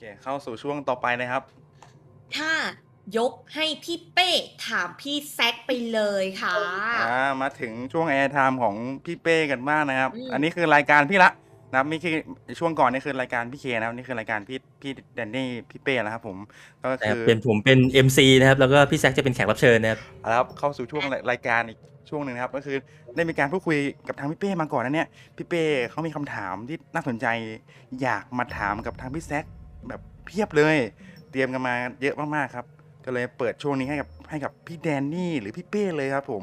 เค เข้าสู่ช่วงต่อไปนะครับ ถ้ายกให้พี่เป้ถามพี่แซกไปเลยค่ะ อ่ามาถึงช่วงแอร์ไทม์ของพี่เป้กันบ้างนะครับ อืม อันนี้คือรายการพี่ละนะครับนี่คือช่วงก่อนนี่คือรายการพี่เคนะครับนี่คือรายการพี่พี่แดนนี่พี่เป้นะครับผมก็นะคคืรับอเป็นผมเป็น MC นะครับ แล้วก็พี่แซคจะเป็นแขกรับเชิญนะครับ เอาละครับเข้าสู่ช่วงรายการอีกช่วงหนึ่งนะครับ ก็คือได้มีการพูดคุยกับทางพี่เป้มาก่อนนะเนี่ยพี่เป้เขามีคำถามที่น่าสนใจอยากมาถามกับทางพี่แซค แบบเพียบเลย เตรียมกันมาเยอะมากๆครับ ก็เลยเปิดช่วงนี้ให้กับให้กับพี่แดนนี่หรือพี่เป้เลยครับ ผม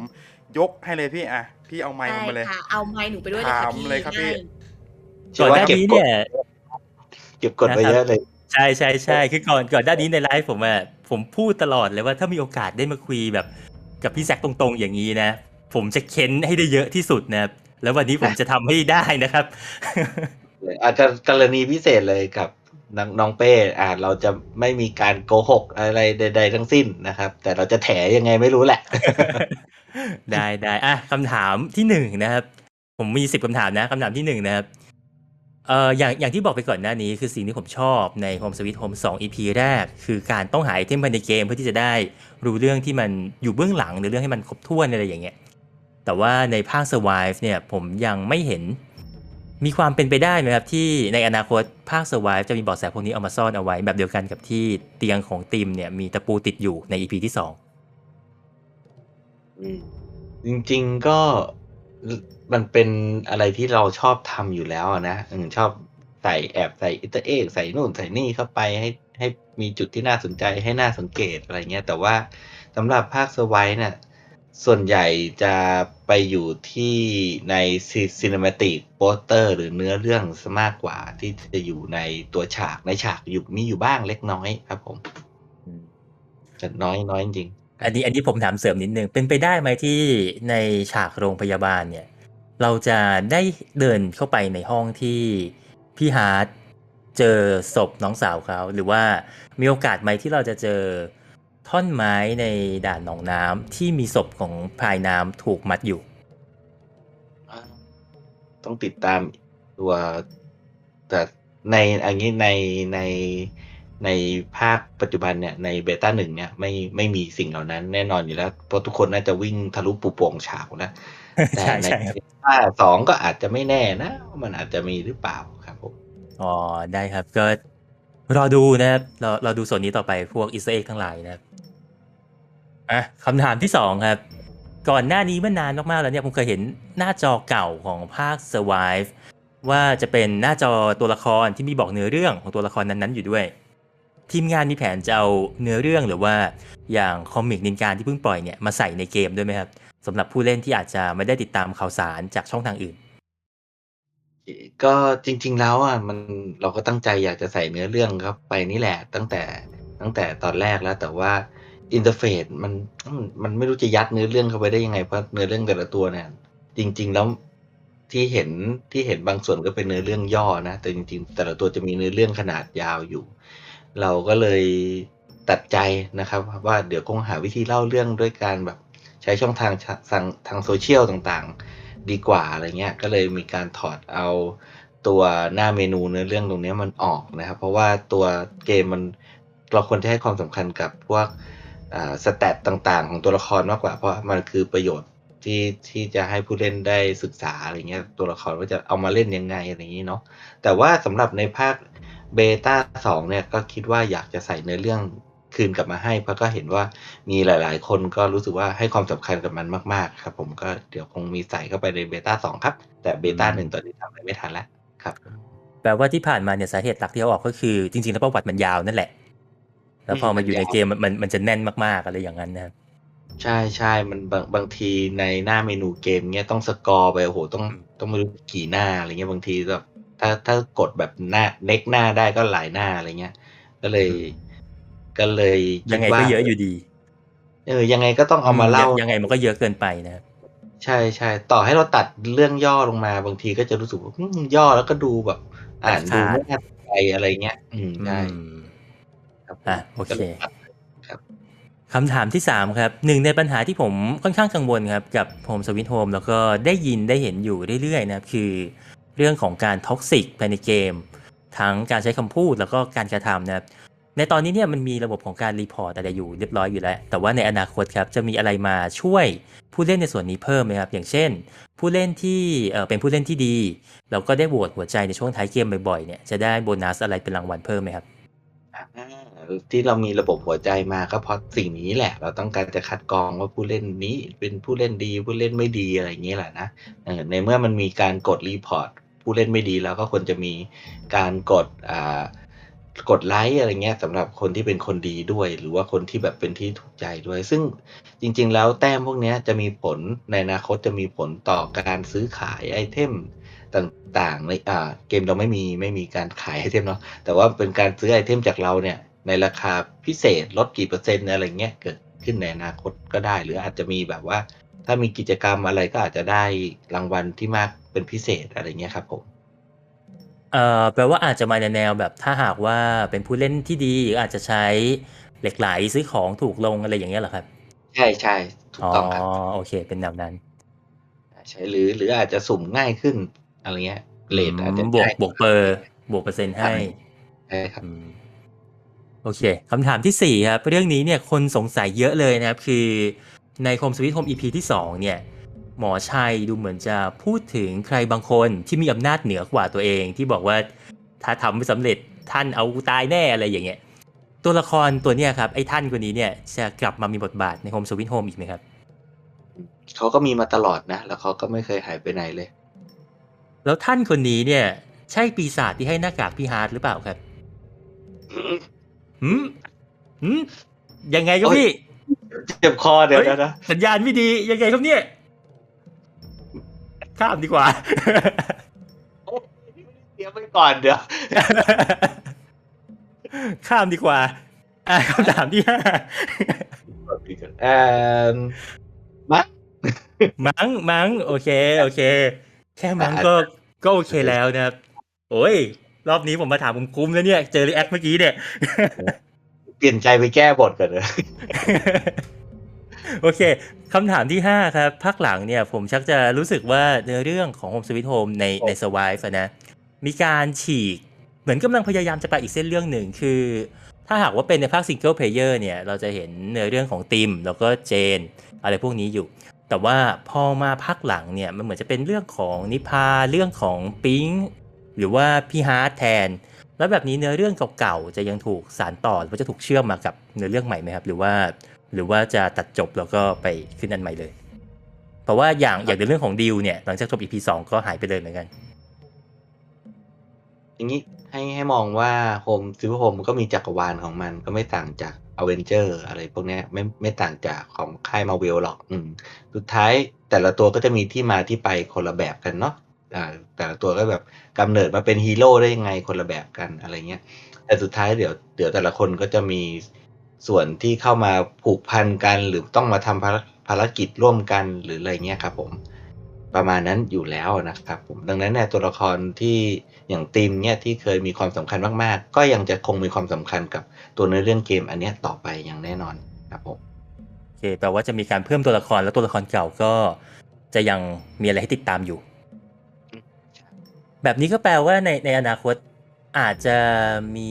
ยกให้เลยพี่อะพี่เอาไมค์ใช่ผมมาเลยค่ะเอาไม้หนูไปด้วยเลยถาค่ะมพี่เลยครับพี่ง่ายก่อนหน้านี้เนี่ยเก็บกดไว้เยอะเลย ใช่ใช่ใช่คือก่อนก่อนหน้านี้ในไลฟ์ผมอะผมพูดตลอดเลยว่าถ้ามีโอกาสได้มาคุยแบบ กับพี่แซคตรงๆอย่างนี้นะ ผมจะเค้นให้ได้เยอะที่สุดนะครับแล้ววันนี้ผมจะทำให้ได้นะครับ อาจจะกรณีพิเศษเลยกับ น้องน้องเป้อ่าเราจะไม่มีการโกหกอะไรใด ๆ ทั้งสิ้นนะครับ แต่เราจะแถยังไงไม่รู้แหละ ได้ได้อะคำถามที่หนึ่งนะครับ ผมมีสิบคำถามนะคำถามที่หนึ่งนะครับเอ่ออย่างอย่างที่บอกไปก่อนหน้านี้คือสิ่งที่ผมชอบใน Home Sweet Home 2 EP แรก คือการต้องหาไอเทมภายในเกมเพื่อที่จะได้รู้เรื่องที่มันอยู่เบื้องหลังหรือเรื่องให้มันครบถ้วนอะไรอย่างเงี้ยแต่ว่าในภาค Survive เนี่ยผมยังไม่เห็น มีความเป็นไปได้ไหมครับที่ในอนาคตภาค Survive จะมีเบาะแสพวกนี้เอามาซ่อนเอาไว้ แบบเดียวกันกับที่เตียงของทีมเนี่ยมีตะปูติดอยู่ใน EP ที่สองอืมจริง ๆก็มันเป็นอะไรที่เราชอบทำอยู่แล้วนะอชอบใส่แอบใส่อิตาเอกใส่นู่นใส่นี่เข้าไปให้ให้มีจุดที่น่าสนใจให้น่าสังเกตอะไรเงี้ยแต่ว่าสำหรับภาคเซอร์ไวเนี่ย ส่วนใหญ่จะไปอยู่ที่ในซีนิมติกโปสเตอร์ หรือเนื้อเรื่องซะมากกว่าที่จะอยู่ในตัวฉากในฉากอยู่มีอยู่บ้างเล็กน้อยครับผมแต่น้อยน้อยจริง อันนี้อันนี้ผมถามเสริมนิดนึง เป็นไปได้ไหมที่ในฉากโรงพยาบาลเนี่ย เราจะได้เดินเข้าไปในห้องที่พี่ฮาร์ดเจอศพน้องสาวเขาหรือว่ามีโอกาสไหมที่เราจะเจอ ท่อนไม้ในด่านหนองน้ำที่มีศพของพรายน้ำถูกมัดอยู่อ่าต้องติดตามตัวแต่ในอันนี้ในในในภาคปัจจุบันเนี่ยในเบต้าหนึ่งเนี่ยไม่ไม่มีสิ่งเหล่านั้นแน่นอนอยู่แล้วเพราะทุกคนน่าจะวิ่งทะลุปูโป่งฉากแล้วแต่ใช่ในใช่ครับเบต้าสองก็อาจจะไม่แน่นะว่ามันอาจจะมีหรือเปล่าครับผมอ๋อได้ครับก็รอดูนะครับเราเราดูส่วนนี้ต่อไปพวกอิสเอ็กทั้งหลายนะครับ อะคำถามที่สองครับ ก่อนหน้านี้เมื่อนานมากๆแล้วเนี่ยผมเคยเห็นหน้าจอเก่าของภาค Survive ว่าจะเป็นหน้าจอตัวละครที่มีบอกเนื้อเรื่องของตัวละครนั้นๆอยู่ด้วย ทีมงานมีแผนจะเอาเนื้อเรื่องหรือว่าอย่างคอมิกนินการที่เพิ่งปล่อยเนี่ยมาใส่ในเกมด้วยไหมครับสำหรับผู้เล่นที่อาจจะไม่ได้ติดตามข่าวสารจากช่องทางอื่น ก็จริง ๆ แล้วอะมันเราก็ตั้งใจอยากจะใส่เนื้อเรื่องเข้าไปนี่แหละตั้งแต่ตั้งแต่ตอนแรกแล้วแต่ว่า อินเทอร์เฟซมันมันไม่รู้จะยัดเนื้อเรื่องเข้าไปได้ยังไงเพราะเนื้อเรื่องแต่ละตัวเนี่ย จริง ๆ แล้วที่เห็นที่เห็นบางส่วนก็เป็นเนื้อเรื่องย่อนะ แต่จริงๆ แต่ละตัวจะมีเนื้อเรื่องขนาดยาวอยู่ เราก็เลยตัดใจนะครับ ว่าเดี๋ยวคงหาวิธีเล่าเรื่องด้วยการแบบใช้ช่องทางทางทางโซเชียลต่างๆ ดีกว่าอะไรเงี้ย ก็เลยมีการถอดเอาตัวหน้าเมนูเนื้อเรื่องตรงนี้มันออกนะครับ เพราะว่าตัวเกมมันเราควรจะให้ความสำคัญกับพวก สแตตต่างๆ ของตัวละครมากกว่า เพราะมันคือประโยชน์ที่ที่จะให้ผู้เล่นได้ศึกษาอะไรเงี้ยตัวละครว่าจะเอามาเล่นยังไงอะไรอย่างนี้เนาะแต่ว่าสำหรับในภาคเบต้าสองเนี่ยก็คิดว่าอยากจะใส่เนื้อเรื่องคืนกลับมาให้ เพราะก็เห็นว่ามีหลาย ๆ คนก็รู้สึกว่าให้ความสำคัญกับมันมากๆครับผมก็เดี๋ยวคงมีใส่เข้าไปในเบต้าสองครับ แต่เบต้าหนึ่งตอนนี้ทำอะไรไม่ทันแล้วครับแปลว่าที่ผ่านมาเนี่ยสาเหตุหลักที่เขาออกก็คือจริง ๆ แล้วประวัติมันยาวนั่นแหละ แล้วพอมาอยู่ในเกมมันมันมันจะแน่นมากๆอะไรอย่างนั้นนะครับใช่ใช่มันบางบางทีในหน้าเมนูเกมเนี้ยต้องสกอร์ไปโอ้โหต้องต้องไม่รู้กี่หน้าอะไรเงี้ยบางทีแบบถ้าถ้ากดแบบหน้าเน็กหน้าได้ก็หลายหน้าอะไรเงี้ย ก็เลย ก็เลยคิดยังไงว่าก็เยอะอยู่ดี เออ ยังไงก็ต้องเอามาเล่ายังไงมันก็เยอะเกินไปนะครับใช่ใช่ต่อให้เราตัดเรื่องย่อลงมาบางทีก็จะรู้สึกว่าอืมย่อแล้วก็ดูแบบ อ่านดูไม่น่าสนใจอะไรเงี้ย อืมใช่อืม ครับผมอะโอเคก็ลยตัดคำถามที่ 3 ครับหนึ่งในปัญหาที่ผมค่อนข้างกังวลครับ กับ Home Sweet Home แล้วก็ได้ยินได้เห็นอยู่เรื่อยๆนะครับ คือเรื่องของการท็อกซิกภายในเกม ทั้งการใช้คำพูดแล้วก็การกระทำนะครับ ในตอนนี้เนี่ยมันมีระบบของการรีพอร์ตอะไรอยู่เรียบร้อยอยู่แล้ว แต่ว่าในอนาคตครับจะมีอะไรมาช่วยผู้เล่นในส่วนนี้เพิ่มไหมครับ อย่างเช่น ผู้เล่นที่เอ่อเป็นผู้เล่นที่ดี เราก็ได้โหวตหัวใจในช่วงท้ายเกมบ่อยๆเนี่ยจะได้โบนัสอะไรเป็นรางวัลเพิ่มไหมครับอ่า ที่เรามีระบบหัวใจมาก็เพราะสิ่งนี้แหละ เราต้องการจะคัดกรองว่าผู้เล่นนี้เป็นผู้เล่นดีผู้เล่นไม่ดีอะไรอย่างเงี้ยแหละนะในเมื่อมันมีการกดรีพอร์ตผู้เล่นไม่ดีแล้วก็ควรจะมีการกดอ่ากดไลค์อะไรเงี้ยสำหรับคนที่เป็นคนดีด้วย หรือว่าคนที่แบบเป็นที่ถูกใจด้วย ซึ่งจริง ๆ แล้วแต้มพวกนี้จะมีผลในอนาคตจะมีผลต่อการซื้อขายไอเทมต่างๆในเกมเราไม่มีไม่มีการขายไอเทมเนาะแต่ว่าเป็นการซื้อไอเทมจากเราเนี่ย ในราคาพิเศษลดกี่เปอร์เซ็นต์อะไรเงี้ยเกิดขึ้นในอนาคตก็ได้ หรืออาจจะมีแบบว่า ถ้ามีกิจกรรมอะไรก็อาจจะได้รางวัลที่มากเป็นพิเศษอะไรเงี้ยครับผมเอ่อแปลว่าอาจจะมาในแนวแบบถ้าหากว่าเป็นผู้เล่นที่ดีอาจจะใช้เหล็กไหลซื้อของถูกลงอะไรอย่างเงี้ยเหรอครับ ใช่ใช่ถูอ๋กอต้องครับโอเค เป็นแนวนั้นใช่หรือหรืออาจจะสุ่มง่ายขึ้นอะไรเงี้ยเลทอาจจะบวกง่ายบวกเปอร์บวกเปอร์เซ็นต์ให้ใช่ครับอืม โอเคคำถามที่สี่ครับ เรื่องนี้เนี่ยคนสงสัยเยอะเลยนะครับ คือในคมสวิตโฮม EP ที่สองเนี่ย หมอชัยดูเหมือนจะพูดถึงใครบางคนที่มีอำนาจเหนือกว่าตัวเอง ที่บอกว่าถ้าทำไม่สำเร็จท่านเอากูตายแน่อะไรอย่างเงี้ย ตัวละครตัวเนี้ยครับ ไอ้ท่านคนนี้เนี่ยจะกลับมามีบทบาทในโฮมสวิตโฮมอีกไหมครับเขาก็มีมาตลอดนะ แล้วเขาก็ไม่เคยหายไปไหนเลย แล้วท่านคนนี้เนี่ย ใช่ปีศาจที่ให้หน้ากากพี่ฮาร์ดหรือเปล่าครับ หืมหืมยังไงครับโอ๊ยพี่เจ็บคอเดี๋ยวเฮ้ยนะนะสัญญาณไม่ดียังไงครับเนี่ยข้ามดีกว่าเดี๋ยวไปก่อนเดี๋ยวข้ามดีกว่าอ่าคำถามที่ห้าเอ่อมามั้งมั้งโอเค โอเค แค่มั้งก็ก็โอเคแล้วนะครับ โอ้ย รอบนี้ผมมาถามผมคุ้มแล้วเนี่ย เจอรีแอคเมื่อกี้เนี่ย เปลี่ยนใจไปแก้บทก่อนเลยโอเคคำถามที่ 5 ครับภาคหลังเนี่ยผมชักจะรู้สึกว่าเนื้อเรื่องของ Home Sweet Home ในใน Survive อะนะ มีการฉีก เหมือนกำลังพยายามจะไปอีกเส้นเรื่องหนึ่งคือ ถ้าหากว่าเป็นในภาค Single Player เนี่ย เราจะเห็นเนื้อเรื่องของติม แล้วก็เจน อะไรพวกนี้อยู่ แต่ว่าพอมาภาคหลังเนี่ย มันเหมือนจะเป็นเรื่องของนิพาเรื่องของปิง หรือว่าพี่ฮาร์ดแทน แล้วแบบนี้เนื้อเรื่องเก่าๆจะยังถูกสานต่อหรือว่าจะถูกเชื่อมมากับเนื้อเรื่องใหม่ไหมครับ หรือว่า หรือว่าจะตัดจบแล้วก็ไปขึ้นอันใหม่เลย เพราะว่าอย่างอย่างในเรื่องของดิวเนี่ยหลังจากจบ EP สองก็หายไปเลยเหมือนกัน อย่างนี้ให้ให้มองว่าโฮมซิลเวอร์โฮมก็มีจักรวาลของมันก็ไม่ต่างจากอเวนเจอร์อะไรพวกนี้ไม่ไม่ต่างจากของค่ายมาเวลหรอก อืม สุดท้ายแต่ละตัวก็จะมีที่มาที่ไปคนละแบบกันเนาะ อ่าแต่ละตัวก็แบบกำเนิดมาเป็นฮีโร่ได้ยังไงคนละแบบกันอะไรเงี้ยแต่สุดท้ายเดี๋ยวเดี๋ยวแต่ละคนก็จะมีส่วนที่เข้ามาผูกพันกันหรือต้องมาทำภารภารกิจร่วมกันหรืออะไรเงี้ยครับผมประมาณนั้นอยู่แล้วนะครับผมดังนั้นเนี่ยตัวละครที่อย่างติมเนี่ยที่เคยมีความสำคัญมากๆ ก็ยังจะคงมีความสำคัญกับตัวเนื้อเรื่องเกมอันเนี้ยต่อไปอย่างแน่นอนครับผมโอเคแปลว่าจะมีการเพิ่มตัวละครแล้วตัวละครเก่าก็จะยังมีอะไรให้ติดตามอยู่ แบบนี้ก็แปลว่าในในอนาคตอาจจะมี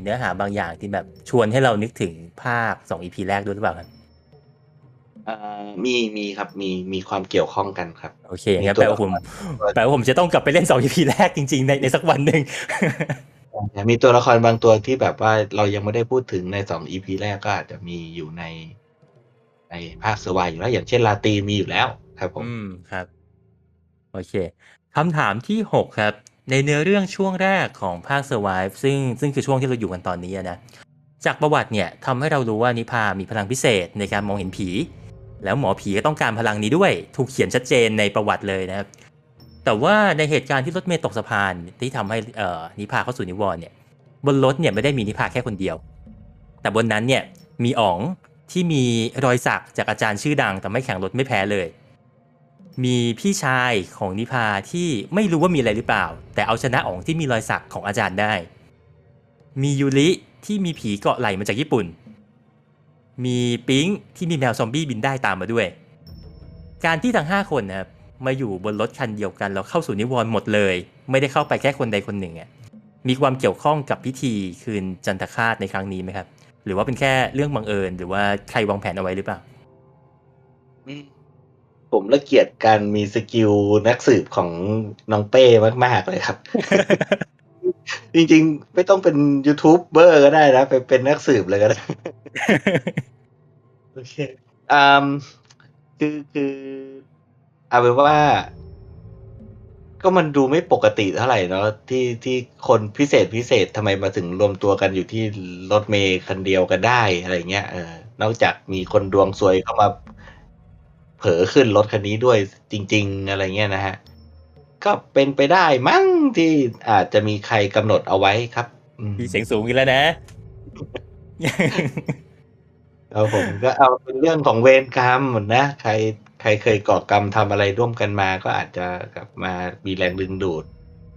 เนื้อหาบางอย่างที่แบบชวนให้เรานึกถึงภาค2 EP แรกด้วยหรือเปล่าครับเอ่อมีมีครับมีมีความเกี่ยวข้องกันครับ โอเคงั้นมีตัวแปลว่าผมแปลว่าผมจะต้องกลับไปเล่น2 EP แรกจริงๆในในสักวันหนึ่งมีตัวละครบางตัวที่แบบว่าเรายังไม่ได้พูดถึงในสองอีพีแรกก็อาจจะมีอยู่ใน ในภาคเซอร์ไวอยู่แล้วอย่างเช่นลาตีมีอยู่แล้วครับผมอืมครับ โอเค คำถามที่ 6 ครับ ในเนื้อเรื่องช่วงแรกของภาค Survive ซึ่งซึ่งคือช่วงที่เราอยู่กันตอนนี้นะจากประวัติเนี่ยทำให้เรารู้ว่านิพามีพลังพิเศษในการมองเห็นผี แล้วหมอผีก็ต้องการพลังนี้ด้วย ถูกเขียนชัดเจนในประวัติเลยนะครับ แต่ว่าในเหตุการณ์ที่รถเมล์ตกสะพานที่ทำให้เออนิพาเข้าสู่นิวรณ์เนี่ยบนรถเนี่ยไม่ได้มีนิพาแค่คนเดียว แต่บนนั้นเนี่ยมีอ๋องที่มีรอยสักจากอาจารย์ชื่อดังแต่ไม่แข่งรถไม่แพ้เลย มีพี่ชายของนิพาที่ไม่รู้ว่ามีอะไรหรือเปล่า แต่เอาชนะอ๋องที่มีรอยสักของอาจารย์ได้ มียูริที่มีผีเกาะไหลมาจากญี่ปุ่น มีปิ๊งที่มีแมวซอมบี้บินได้ตามมาด้วย การที่ทั้ง 5 คนนะครับมาอยู่บนรถคันเดียวกันแล้วเข้าสู่นิวรณ์หมดเลย ไม่ได้เข้าไปแค่คนใดคนหนึ่งอะมีความเกี่ยวข้องกับพิธีคืนจันทคาตในครั้งนี้ไหมครับ หรือว่าเป็นแค่เรื่องบังเอิญ หรือว่าใครวางแผนเอาไว้หรือเปล่า ผมละเกียดการมีสกิลนักสืบของน้องเป้มาก ๆ เลยครับ จริงๆ ไม่ต้องเป็นยูทูบเบอร์ก็ได้นะ ไปเป็นนักสืบเลยก็ได้ โอเคอืมคือคือเอาเป็นว่า ก็มันดูไม่ปกติเท่าไหร่เนาะที่ที่คนพิเศษพิเศษทำไมมาถึงรวมตัวกันอยู่ที่รถเมย์คันเดียวกันได้อะไรเงี้ยเออนอกจากมีคนดวงซวยเข้ามา ผลอขึ้นรถคันนี้ด้วยจริง ๆ อะไรเงี้ยนะฮะ ก็เป็นไปได้มั้งที่อาจจะมีใครกำหนดเอาไว้ครับอืมมีเสียงสูงอีกแล้วนะเอาผมก็เอาเป็นเรื่องของเวรกรรมหมดนะ ใครใครเคยก่อกรรมทำอะไรร่วมกันมาก็อาจจะกลับมามีแรงดึงดูด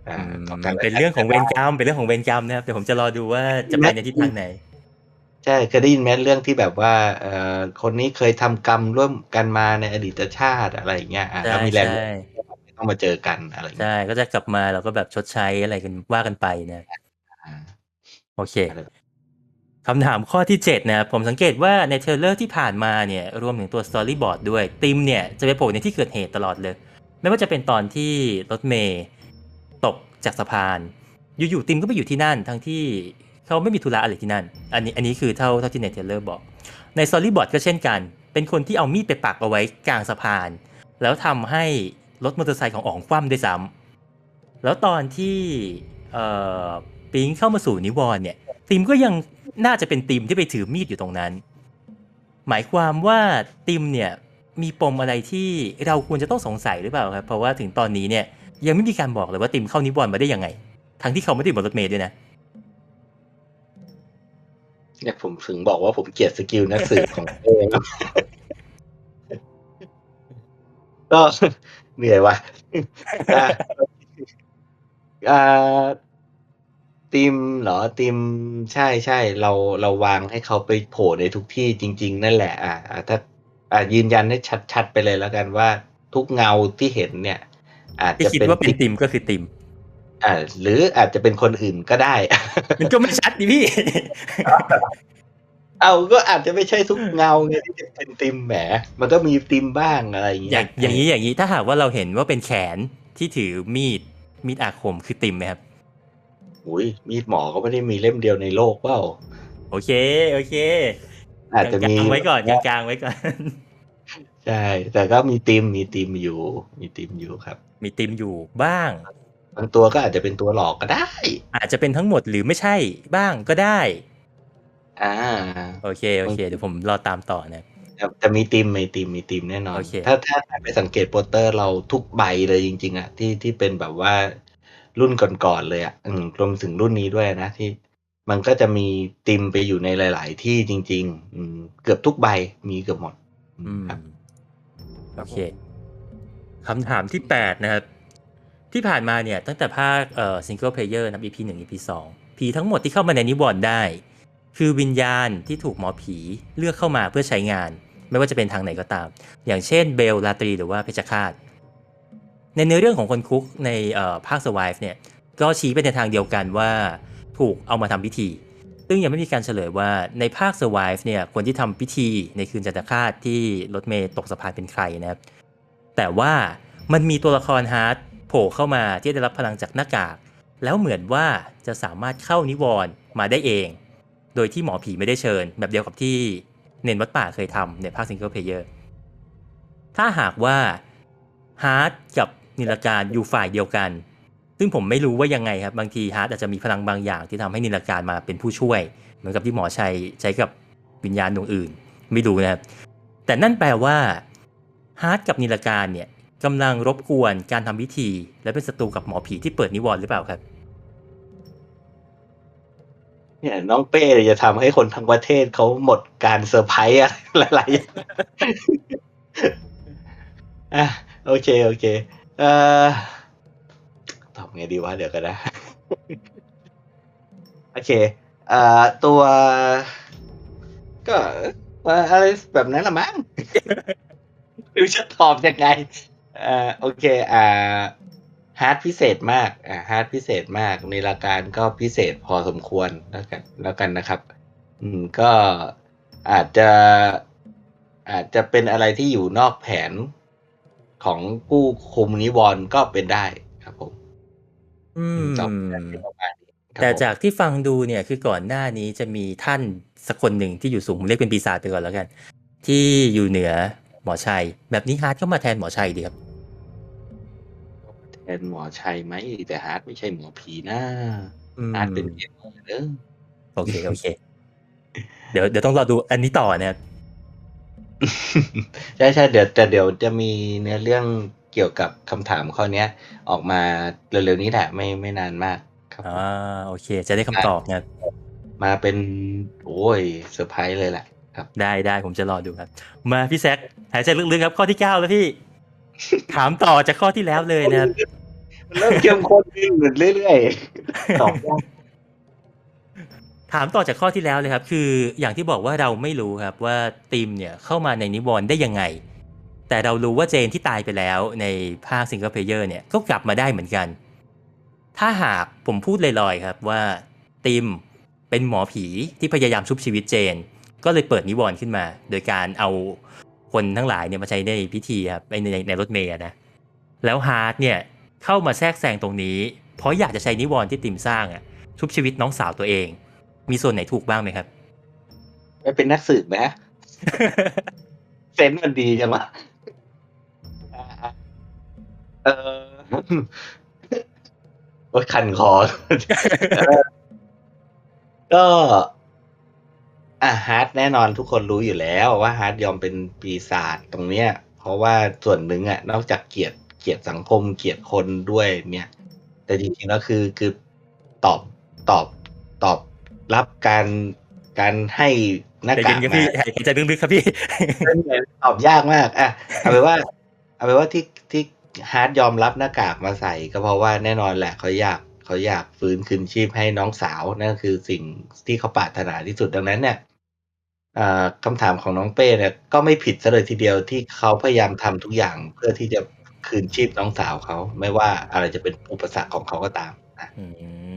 อ่าต่อกัเป็นเรื่องของเวรกรรมเป็นเรื่องของเวรกรรมนะครับเดี๋ยวผมจะรอดูว่าจะไปในทิศทางไหน ใช่ เคยได้ยินไหมเรื่องที่แบบว่าเอ่อคนนี้เคยทำกรรมร่วมกันมาในอดีตชาติอะไรอย่างเงี้ยอะใช่แล้วมีแรงใช่ต้องมาเจอกันอะไรอย่างเงี้ยใช่ ก็จะกลับมาเราก็แบบชดใช้อะไรกันว่ากันไปนะอ่าโอเคอะไรคำถามข้อที่ 7 นะครับ ผมสังเกตว่าในเทรลเลอร์ที่ผ่านมาเนี่ย รวมถึงตัวสตอรี่บอร์ดด้วยติมเนี่ย จะไปโผล่ในที่เกิดเหตุตลอดเลย ไม่ว่าจะเป็นตอนที่รถเมย์ตกจากสะพาน อยู่ๆติมก็ไปอยู่ที่นั่นทั้งที่ เขาไม่มีธุระอะไรที่นั่น อันนี้อันนี้คือเท่าเท่าที่ในเทรลเลอร์บอก ในสตอรี่บอร์ดก็เช่นกัน เป็นคนที่เอามีดไปปักเอาไว้กลางสะพาน แล้วทำให้รถมอเตอร์ไซค์ของอ๋องคว่ำด้วยซ้ำแล้วตอนที่เอ่อปิงเข้ามาสู่นิวรณ์เนี่ยติมก็ยังน่าจะเป็นติมที่ไปถือมีดอยู่ตรงนั้น หมายความว่าติมเนี่ยมีปมอะไรที่เราควรจะต้องสงสัยหรือเปล่าครับ เพราะว่าถึงตอนนี้เนี่ยยังไม่มีการบอกเลยว่าติมเข้านิวรณ์มาได้ยังไง ทั้งที่เขาไม่ได้บนรถเมล์ด้วยนะ เนี่ยผมถึงบอกว่าผมเกลียดสกิลนักสืบของเองครับก็เหนื่อยว่ะอะอ่าทีมเหรอทีมใช่ใช่เราเราวางให้เขาไปโผล่ในทุกที่จริง ๆ นั่นแหละ อ่าอ่าถ้าอ่ายืนยันให้ชัด ๆ ไปเลยแล้วกันว่า ทุกเงาที่เห็นเนี่ย อาจที่จะคิดเป็นว่าเป็นติมก็คือติม อ่าหรืออาจจะเป็นคนอื่นก็ได้ มันก็ไม่ชัดดิพี่ เอาก็อาจจะไม่ใช่ทุกเงาไงที่จะเป็นติมแหม มันก็มีติมบ้างอะไรอย่างอเงี้ย่างอย่างนี้อย่างนี้ถ้าหากว่าเราเห็นว่าเป็นแขนที่ถือมีดมีดอาคมคือติมไหมครับอุ้ยมีดหมอก็ไม่ได้มีเล่มเดียวในโลกเปล่าโอเค โอเค อาจจะมีกลางๆไว้ก่อนกลางๆไว้ก่อนใช่แต่ก็มีติมมีติมอยู่ มีติมอยู่ครับ มีติมอยู่บ้าง บางตัวก็อาจจะเป็นตัวหลอกก็ได้ อาจจะเป็นทั้งหมดหรือไม่ใช่บ้างก็ได้ อ่า โอเคโอเค เดี๋ยวผมรอตามต่อนะแต่แต่มีติมมีติมมีติมแน่นอนโอเคถ้าถ้าไปสังเกตโปสเตอร์เราทุกใบเลยจริง ๆอะที่ที่เป็นแบบว่ารุ่นก่อนๆเลยอะอืมรวมถึงรุ่นนี้ด้วยนะที่มันก็จะมีติมไปอยู่ในหลาย ๆ ที่จริง ๆ อืมเกือบทุกใบมีเกือบหมดอืมครับโอเคคำถามที่8นะครับ ที่ผ่านมาเนี่ยตั้งแต่ภาคเอ่อซิงเกิลเพลเยอร์นะ EP 1 EP 2ผีทั้งหมดที่เข้ามาในนิวรณ์ได้ คือวิญญาณที่ถูกหมอผีเลือกเข้ามาเพื่อใช้งาน ไม่ว่าจะเป็นทางไหนก็ตาม อย่างเช่นเบลลาตรีหรือว่าเพชฌฆาตในเนื้อเรื่องของคนคุกในเอ่อภาค Survive เนี่ยก็ชี้ไปในทางเดียวกันว่าถูกเอามาทำพิธี ซึ่งยังไม่มีการเฉลยว่าในภาค Survive เนี่ยคนที่ทำพิธีในคืนจันทคาตที่รถเมย์ตกสะพานเป็นใครนะครับแต่ว่ามันมีตัวละครฮาร์ด โผล่เข้ามาที่ได้รับพลังจากหน้ากาก แล้วเหมือนว่าจะสามารถเข้านิวรณ์มาได้เอง โดยที่หมอผีไม่ได้เชิญ แบบเดียวกับที่เนนวัดป่าเคยทำในภาคซิงเกิลเพลเยอร์ ถ้าหากว่าฮาร์ดกับนิลการอยู่ฝ่ายเดียวกัน ซึ่งผมไม่รู้ว่ายังไงครับ บางทีฮาร์ดอาจจะมีพลังบางอย่างที่ทำให้นิลการมาเป็นผู้ช่วย เหมือนกับที่หมอชัยใช้กับวิญญาณดวงอื่น ไม่รู้นะครับ แต่นั่นแปลว่าฮาร์ดกับนิลการเนี่ย กำลังรบกวนการทำพิธี และเป็นศัตรูกับหมอผีที่เปิดนิวรณ์หรือเปล่าครับ เนี่ยน้องเป้จะทำให้คนทั้งประเทศเขาหมดการเซอร์ไพรส์อะไรหลายอย่างอะโอเคโอเค เอ่อตอบไงดีวะเดี๋ยวกันนะ โอเค เอ่อตัว ก็อะไรแบบนั้นละมั้งหรือจะตอบยังไง อ่อโอเคอ่าฮาร์ดพิเศษมากอ่าฮาร์ดพิเศษมากในรายการก็พิเศษพอสมควรแล้วกันแล้วกันนะครับ อืมก็อาจจะอาจจะเป็นอะไรที่อยู่นอกแผนของผู้คุมนิวรณ์ก็เป็นได้ครับผม อืมจบประมาณนี้ครับแต่ผมจากที่ฟังดูเนี่ยคือก่อนหน้านี้จะมีท่านสักคนหนึ่งที่อยู่สูงผมเรียกเป็นปีศาจไปก่อนแล้วกัน ที่อยู่เหนือหมอชัย แบบนี้ฮาร์ดก็มาแทนหมอชัยดีครับแท นหมอชัยไหมแต่ฮาร์ดไม่ใช่หมอผีนะอืมฮาร์ดเป็นเกมเมอร์เด้อโอเคโอเค เดี๋ยวเดี๋ยวต้องรอดูอันนี้ต่อนะครับใช่ใช่เดี๋ยวแต่เดี๋ยวจะมีเนื้อเรื่องเกี่ยวกับคำถามข้อเนี้ย ออกมาเร็วๆนี้แหละไม่ไม่นานมากครับผมอ่าโอเค จะได้คำตอบนะครับมาเป็นโอ้ยเซอร์ไพรส์เลยแหละครับ ได้ได้ผมจะรอดูครับ มาพี่แซคหายใจลึกๆครับข้อที่เก้าแล้วพี่ ถามต่อจากข้อที่แล้วเลยนะครับมันเริ่มเข้มข้นขึ้นเรื่อยๆตอบยากถามต่อจากข้อที่แล้วเลยครับ คืออย่างที่บอกว่าเราไม่รู้ครับว่าทีมเนี่ยเข้ามาในนิวรณ์ได้ยังไง แต่เรารู้ว่าเจนที่ตายไปแล้วในภาคซิงเกิลเพลเยอร์เนี่ยก็กลับมาได้เหมือนกัน ถ้าหากผมพูดลอยๆครับว่าติมเป็นหมอผีที่พยายามชุบชีวิตเจน ก็เลยเปิดนิวรณ์ขึ้นมา โดยการเอา คนทั้งหลายเนี่ยมาใช้ในพิธีครับในในในรถเมย์อะนะแล้วฮาร์ดเนี่ยเข้ามาแทรกแซงตรงนี้ เพราะอยากจะใช้นิวรณ์ที่ติมสร้างอะชุบชีวิตน้องสาวตัวเอง มีส่วนไหนถูกบ้างไหมครับไม่เป็นนักสืบไหมเซนส์มันดีจังวะอ่าๆเออโอ้ยคันคอก็ อะฮาร์ดแน่นอนทุกคนรู้อยู่แล้วว่าฮาร์ดยอมเป็นปีศาจตรงเนี้ย เพราะว่าส่วนหนึ่งอะนอกจากเกลียดเกลียดสังคมเกลียดคนด้วยเนี่ย แต่จริงๆแล้วคือคือตอบตอบตอบรับการการให้หน้าใจกาเย็กนครับพี่มาหายใจลึกๆครับพี่เป็นไงตอบยากมากอะเอาไปนว่า เอาไปนว่าที่ที่ฮาร์ดยอมรับหน้ากากมาใส่ก็เพราะว่าแน่นอนแหละเขาอยาก เขาอยากฟื้นคืนชีพให้น้องสาวนั่นคือสิ่งที่เขาปรารถนาที่สุดดังนั้นเนี่ยอ่าคำถามของน้องเป้เนี่ยก็ไม่ผิดซะเลยทีเดียวที่เขาพยายามทำทุกอย่างเพื่อที่จะคืนชีพน้องสาวเขา ไม่ว่าอะไรจะเป็นอุปสรรคของเขาก็ตามนะอื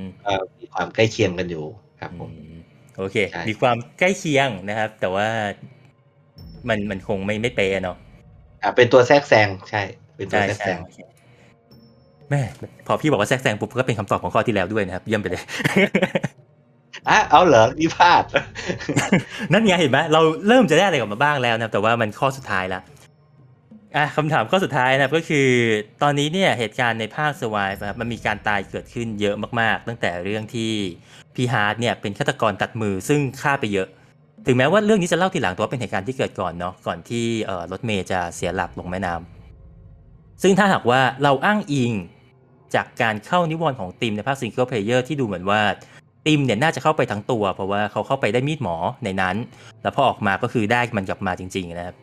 มก็มีความใกล้เคียงกันอยู่ครับผมอืมโอเคใช่มีความใกล้เคียงนะครับ แต่ว่ามันมันคงไม่ไม่เป๊ะเนาะอ่าเป็นตัวแทรกแซงใช่ เป็นตัวใช่แทรกใช่แซงโอเค แม่พอพี่บอกว่าแทรกแซงปุ๊บก็เป็นคำตอบของข้อที่แล้วด้วยนะครับ เยี่ยมไปเลยอะเอาเหรอนี่พลาด นั่นไงเห็นไหมเราเริ่มจะได้อะไรกลับมาบ้างแล้วนะครับแต่ว่ามันข้อสุดท้ายละอะคำถามข้อสุดท้ายนะครับก็คือ ตอนนี้เนี่ยเหตุการณ์ในภาค Survive นะครับมันมีการตายเกิดขึ้นเยอะมากๆ ตั้งแต่เรื่องที่พี่ฮาร์ดเนี่ยเป็นฆาตกรตัดมือซึ่งฆ่าไปเยอะ ถึงแม้ว่าเรื่องนี้จะเล่าทีหลังแต่ว่าเป็นเหตุการณ์ที่เกิดก่อนเนาะก่อนที่เอ่อรถเมย์จะเสียหลักลงแม่น้ำซึ่งถ้าหากว่าเราอ้างอิง จากการเข้านิวรณ์ของติมในภาคซิงเกิลเพลเยอร์ที่ดูเหมือนว่าติมเนี่ยน่าจะเข้าไปทั้งตัว เพราะว่าเขาเข้าไปได้มีดหมอในนั้น แล้วพอออกมาก็คือได้มันกลับมาจริง ๆ นะครับ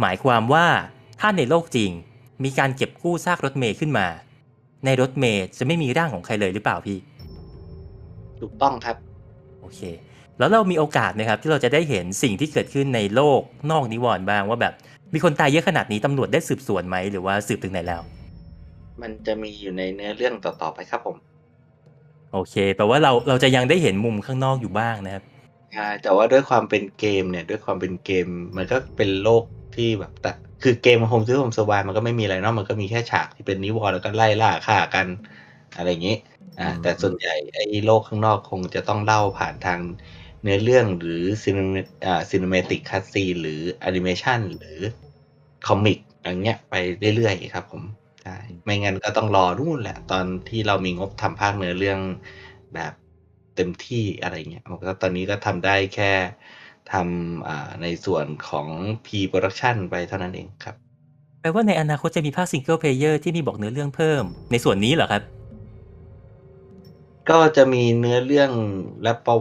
หมายความว่าถ้าในโลกจริง มีการเก็บกู้ซากรถเมย์ขึ้นมา ในรถเมย์จะไม่มีร่างของใครเลยหรือเปล่าพี่ถูกต้องครับโอเค แล้วเรามีโอกาสนะครับที่เราจะได้เห็นสิ่งที่เกิดขึ้นในโลกนอกนิวรณ์บ้างว่าแบบมีคนตายเยอะขนาดนี้ตำรวจได้สืบสวนไหมหรือว่าสืบถึงไหนแล้ว มันจะมีอยู่ในเนื้อเรื่องต่อๆไปครับผม โอเคแปลว่าเราเราจะยังได้เห็นมุมข้างนอกอยู่บ้างนะครับใช่แต่ว่าด้วยความเป็นเกมเนี่ย ด้วยความเป็นเกม มันก็เป็นโลกที่แบบแต่คือเกมโฮมซื้อโฮมสวายมันก็ไม่มีอะไรเนอกมันก็มีแค่ฉากที่เป็นนิวอร์แล้วก็ไล่ล่าฆ่ากัน อะไรอย่างนี้อ่าอืมแต่ส่วนใหญ่ไอ้โลกข้างนอกคงจะต้องเล่าผ่านทางเนื้อเรื่องหรือซีนอ่าซีน m มติกคัสซีหรือแอนิเมชันหรือคอมิกอย่างเงี้ยไปเรื่อยๆครับผม ใช่ไม่งั้นก็ต้องรอนู่นแหละ ตอนที่เรามีงบทำภาคเนื้อเรื่องแบบเต็มที่อะไรเงี้ยมันก็ตอนนี้ก็ทำได้แค่ทำอ่าในส่วนของ P Production ไปเท่านั้นเองครับ แปลว่าในอนาคตจะมีภาคซิงเกิลเพลเยอร์ที่มีบอกเนื้อเรื่องเพิ่ม ในส่วนนี้เหรอครับ ก็จะมีเนื้อเรื่องและประ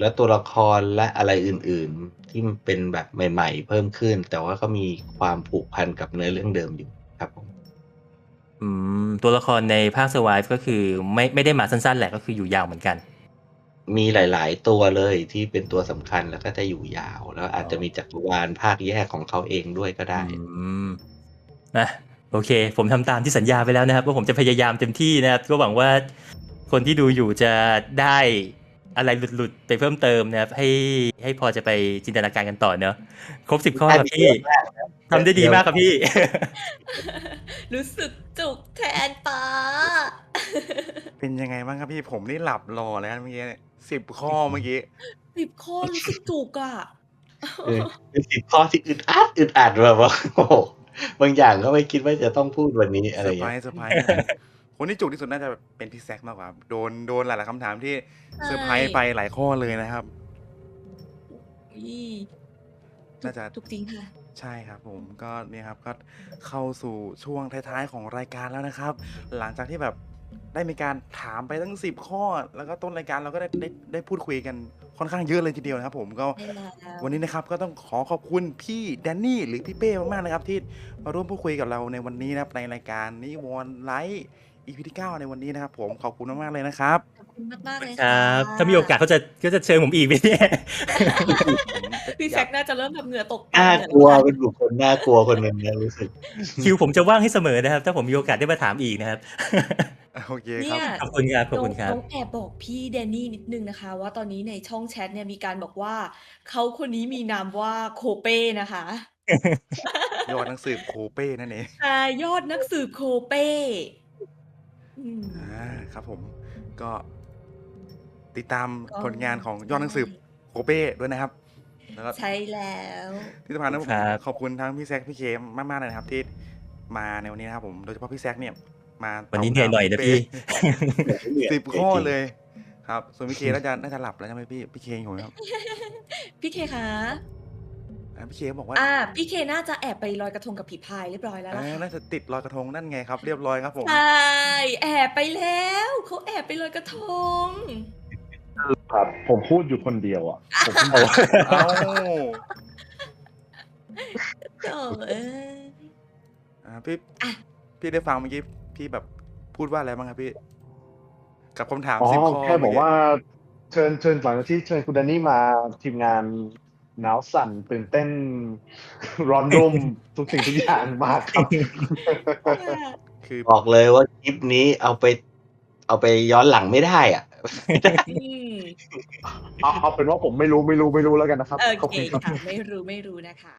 และตัวละครและอะไรอื่น ๆ ที่มันเป็นแบบใหม่ ๆ เพิ่มขึ้น แต่ว่าก็มีความผูกพันกับเนื้อเรื่องเดิมอยู่ครับผม อืมตัวละครในภาค Survive ก็คือไม่ไม่ได้มาสั้นๆแหละก็คืออยู่ยาวเหมือนกัน มีหลาย ๆ ตัวเลยที่เป็นตัวสำคัญแล้วก็จะอยู่ยาว แล้วอาจจะมีจักรวาลภาคแยกของเขาเองด้วยก็ได้อืมนะโอเค ผมทำตามที่สัญญาไปแล้วนะครับว่าผมจะพยายามเต็มที่นะครับก็หวังว่าคนที่ดูอยู่จะได้ อะไรหลุดๆไปเพิ่มเติมนะครับ ให้ให้พอจะไปจินตนาการกันต่อเนอะครบสิบข้อครับพี่ทำได้ดีมากครับพี่ รู้สึกจุกแทนป้า เป็นยังไงบ้างครับพี่ผมนี่หลับรอแล้วเมื่อกี้สิบข้อเมื่อกี้สิบข้อรู้สึกจุกอะเออเป็นสิบข้อที่อึดอัดอึดอัดแบบว่าโอ้โหบางอย่างก็ไม่คิดว่าจะต้องพูดวันนี้อะไรเซออร์ย่างไพรเงี้ย ส์เซอร์ไพรส์คนที่จุกที่สุดน่าจะเป็นพี่แซกมากกว่า โดนโดนหลายๆคำถามที่ใช่เซอร์ไพรส์ไปหลายข้อเลยนะครับอีจุกน่าจะจุกจริงค่ะ ใช่ครับผมก็เนี่ยครับก็เข้าสู่ช่วงท้ายๆของรายการแล้วนะครับ หลังจากที่แบบได้มีการถามไปตั้ง10ข้อ แล้วก็ต้นรายการเราก็ได้ได้ได้พูดคุยกันค่อนข้างเยอะเลยทีเดียวนะครับผมก็ได้แล้ววันนี้นะครับก็ต้องขอขอบคุณพี่แดนนี่หรือพี่เป้มากๆนะครับที่มาร่วมพูดคุยกับเราในวันนี้นะครับในรายการนิวอนไลท์ อีพีที่ 9 ในวันนี้นะครับผมขอบคุณมากๆเลยนะครับขอบคุณมากๆเลยคค่ะรับ ถ้ามีโอกาสเขาจะก็จะเชิญผมอีกไหมเนี่ย ผมพี่แซกน่าจะเริ่มแบบเหงื่อตกน่ากลัวเป็นบุคคลน่ากลัวคนหนึ่งนะรู้สึก คิวผมจะว่างให้เสมอนะครับ ถ้าผมมีโอกาสได้มาถามอีกนะครับ โอเคคเนี่รับยขอบคุณครับขอบคุณครับ น้องแอบบอกพี่แดนนี่นิดนึงนะคะ ว่าตอนนี้ในช่องแชทเนี่ยมีการบอกว่า เขาคนนี้มีนามว่าโคเป้นะคะยอดหนังสือโคเป้นั่นเอง อ่ายอดนักสืบโคเป้ อืม อ่าครับผมก็ติดตามก็ผลงานของยอดหนังสือโคเป้ด้วยนะครับ แล้วก็ใช่แล้ว ที่สำคัญนะผมครับ ขอบคุณทั้งพี่แซคพี่เคมากๆเลยนะครับที่มาในวันนี้นะครับผมโดยเฉพาะพี่แซคเนี่ยมาวันนี้เหนื่อยหน่อยนะพี่สิบข้อเลย ครับ ส่วนพี่เคน่าจะน่าจะหลับแล้วใช่ไหมพี่พี่เคอยู่ไหมครับพี่เคคะอ่าพี่เคบอกว่า อ่า พี่เคน่าจะแอบไปลอยกระทงกับผีพายเรียบร้อยแล้วเอล่ะอค่ะ น่าจะติดรอยกระทงนั่นไงครับ เรียบร้อยครับผม ใช่ แอบไปแล้วเขาแอบไปลอยกระทง ครับ ผมพูดอยู่คนเดียวอะ ผมเพิ่งบอกเอ้าโอ้เอ้ยอ่าพี่อะ พี่ได้ฟังเมื่อกี้พี่แบบพูดว่าอะไรบ้างครับพี่ กับคำถามอ๋อสิบข้อแค่บอกเมื่ว่าเชิญเชิญหลังจากที่เชิญคุณแดนนี่มาทีมงาน หนาวสั่นตื่นเต้นร้อนรุ่มทุกสิ่งทุกอย่างมากครับ คือบอกเลยว่าคลิปนี้เอาไป เอาไปย้อนหลังไม่ได้อะอืมเอาเอาเป็นว่าผมไม่รู้ไม่รู้ไม่รู้แล้วกันนะครับ โอขอบเคคุณครับค่ะ ไม่รู้ไม่รู้นะคะ